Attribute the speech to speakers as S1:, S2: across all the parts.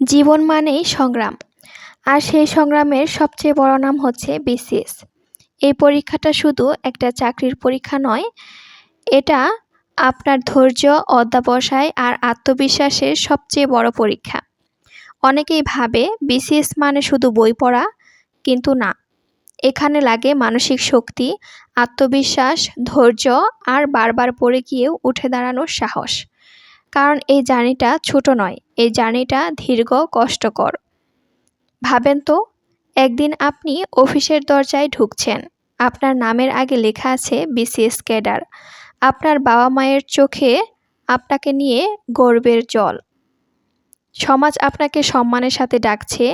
S1: জীবন মানেই সংগ্রাম। আর সেই সংগ্রামের সবচেয়ে বড় নাম হচ্ছে বিসিএস। এই পরীক্ষাটা শুধু একটা চাকরির পরীক্ষা নয়, এটা আপনার ধৈর্য, অধ্যাবসায় আর আত্মবিশ্বাসের সবচেয়ে বড় পরীক্ষা। অনেকেই ভাবে বিসিএস মানে শুধু বই পড়া, কিন্তু না। এখানে লাগে মানসিক শক্তি, আত্মবিশ্বাস, ধৈর্য আর বারবার পড়ে গিয়েও উঠে দাঁড়ানোর সাহস। কারণ এই জার্নিটা ছোট নয়, এই জার্নিটা দীর্ঘ, কষ্টকর। ভাবেন তো, একদিন আপনি অফিসের দরজায় ঢুকছেন, আপনার নামের আগে লেখা আছে বিসিএস ক্যাডার, আপনার বাবা মায়ের চোখে আপনাকে নিয়ে গর্বের জল। সমাজ আপনাকে সম্মানের সাথে ডাকছে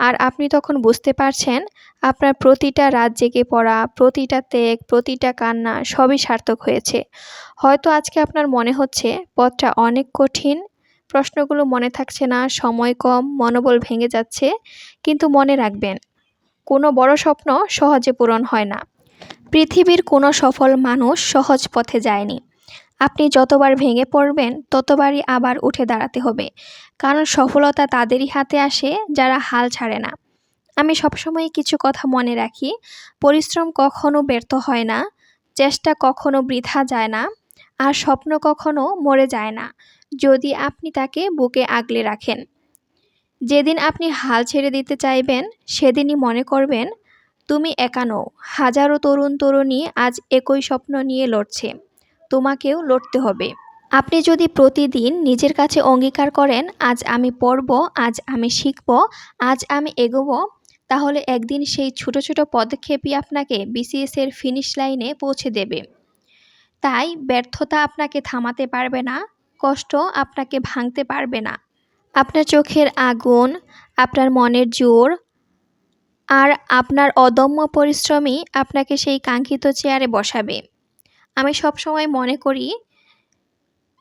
S1: আর আপনি তখন বুঝতে পারছেন আপনার প্রতিটা রাত জেগে পড়া, প্রতিটা ত্যাগ, প্রতিটা কান্না সবই সার্থক হয়েছে। হয়তো আজকে আপনার মনে হচ্ছে পথটা অনেক কঠিন, প্রশ্নগুলো মনে থাকছে না, সময় কম, মনোবল ভেঙে যাচ্ছে, কিন্তু মনে রাখবেন, কোনো বড় স্বপ্ন সহজে পূরণ হয় না। পৃথিবীর কোনো সফল মানুষ সহজ পথে যায়নি। আপনি যতবার ভেঙে পড়বেন, ততবারই আবার উঠে দাঁড়াতে হবে। কারণ সফলতা তাদেরই হাতে আসে, যারা হাল ছাড়ে না। আমি সবসময় কিছু কথা মনে রাখি, পরিশ্রম কখনো ব্যর্থ হয় না, চেষ্টা কখনো বৃথা যায় না, আর স্বপ্ন কখনো মরে যায় না, যদি আপনি তাকে বুকে আগলে রাখেন। যেদিন আপনি হাল ছেড়ে দিতে চাইবেন, সেদিনই মনে করবেন, তুমি একানো হাজারো তরুণ তরুণী আজ একই স্বপ্ন নিয়ে লড়ছে। তোমাকেও লড়তে হবে। আপনি যদি প্রতিদিন নিজের কাছে অঙ্গীকার করেন, আজ আমি পড়ব, আজ আমি শিখব, আজ আমি এগোবো, তাহলে একদিন সেই ছোট ছোট পদক্ষেপই আপনাকে বিসিএস এর ফিনিশ লাইনে পৌঁছে দেবে। তাই ব্যর্থতা আপনাকে থামাতে পারবে না, কষ্ট আপনাকে ভাঙতে পারবে না। আপনার চোখের আগুন, আপনার মনের জোর আর আপনার অদম্য পরিশ্রমই আপনাকে সেই কাঙ্ক্ষিত চেয়ারে বসাবে। আমি সবসময় মনে করি,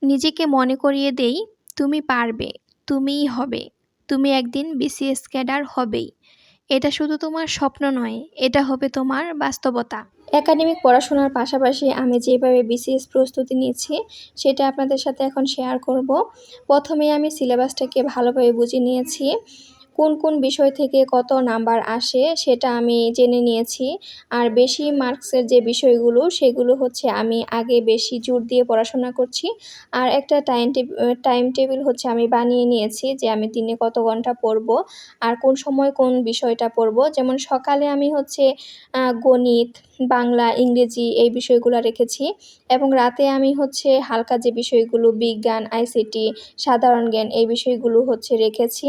S1: নিজেকে মনে করিয়ে দেই, তুমি পারবে, তুমিই হবে, তুমি একদিন বিসিএস ক্যাডার হবেই। এটা শুধু তোমার স্বপ্ন নয়, এটা হবে তোমার বাস্তবতা। একাডেমিক পড়াশোনার পাশাপাশি আমি যেভাবে বিসিএস প্রস্তুতি নিয়েছি সেটা আপনাদের সাথে এখন শেয়ার করব। প্রথমে আমি সিলেবাসটাকে ভালোভাবে বুঝে নিয়েছি। কোন কোন বিষয় থেকে কত নাম্বার আসে সেটা আমি জেনে নিয়েছি। আর বেশি মার্কসের যে বিষয়গুলো সেগুলো হচ্ছে আমি আগে বেশি জোর দিয়ে পড়াশোনা করছি। আর একটা টাইম টাইম টেবিল হচ্ছে আমি বানিয়ে নিয়েছি যে আমি দিনে কত ঘণ্টা পড়ব আর কোন সময় কোন বিষয়টা পড়ব। যেমন সকালে আমি হচ্ছে গণিত বাংলা, ইংরেজি এই বিষয়গুলো রেখেছি। এবং রাতে আমি হচ্ছে হালকা যে বিষয়গুলো, বিজ্ঞান আইসিটি সাধারণ জ্ঞান এই বিষয়গুলো হচ্ছে রেখেছি।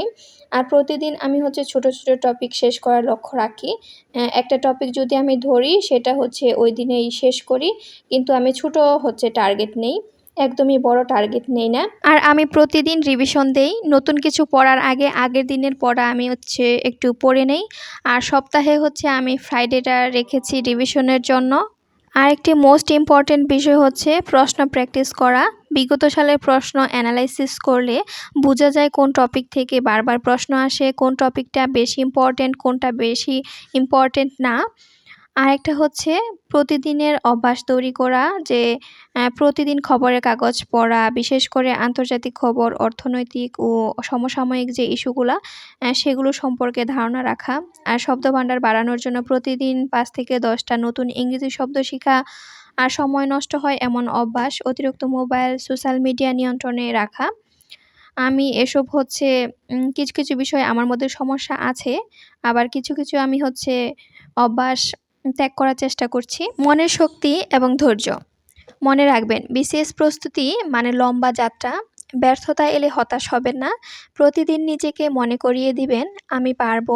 S1: আর প্রতিদিন আমি হচ্ছে ছোট ছোট টপিক শেষ করার লক্ষ্য রাখি। একটা টপিক যদি আমি ধরি, সেটা হচ্ছে ওই দিনেই শেষ করি। কিন্তু আমি ছোট হচ্ছে টার্গেট নেই। একদমই বড় টার্গেট নেই না। আর আমি প্রতিদিন রিভিশন দেই। নতুন কিছু পড়ার আগে, আগের দিনের পড়া আমি হচ্ছে একটু পড়ে নেই। আর সপ্তাহে হচ্ছে আমি ফ্রাইডেটা রেখেছি রিভিশনের জন্য। আরেকটি মোস্ট ইম্পর্টেন্ট বিষয় হচ্ছে প্রশ্ন প্র্যাকটিস করা। বিগত সালের প্রশ্ন অ্যানালাইসিস করলে বোঝা যায় কোন টপিক থেকে বারবার প্রশ্ন আসে, কোন টপিকটা বেশি ইম্পর্টেন্ট কোনটা বেশি ইম্পর্টেন্ট না। আরেকটা হচ্ছে প্রতিদিনের অভ্যাস তৈরি করা যে প্রতিদিন খবরের কাগজ পড়া, বিশেষ করে আন্তর্জাতিক খবর, অর্থনৈতিক ও সমসাময়িক যে ইস্যুগুলা সেগুলো সম্পর্কে ধারণা রাখা। আর শব্দভাণ্ডার বাড়ানোর জন্য প্রতিদিন পাঁচ থেকে দশটা নতুন ইংরেজি শব্দ শেখা। আর সময় নষ্ট হয় এমন অভ্যাস অতিরিক্ত মোবাইল, সোশ্যাল মিডিয়া নিয়ন্ত্রণে রাখা। আমি এসব হচ্ছে কিছু কিছু বিষয় আমার মধ্যে সমস্যা আছে। আবার কিছু কিছু আমি হচ্ছে অভ্যাস ত্যাগ করার চেষ্টা করছি। মনের শক্তি এবং ধৈর্য। মনে রাখবেন বিশেষ প্রস্তুতি মানে লম্বা যাত্রা। ব্যর্থতা এলে হতাশ হবেন না। প্রতিদিন নিজেকে মনে করিয়ে দিবেন, আমি পারব।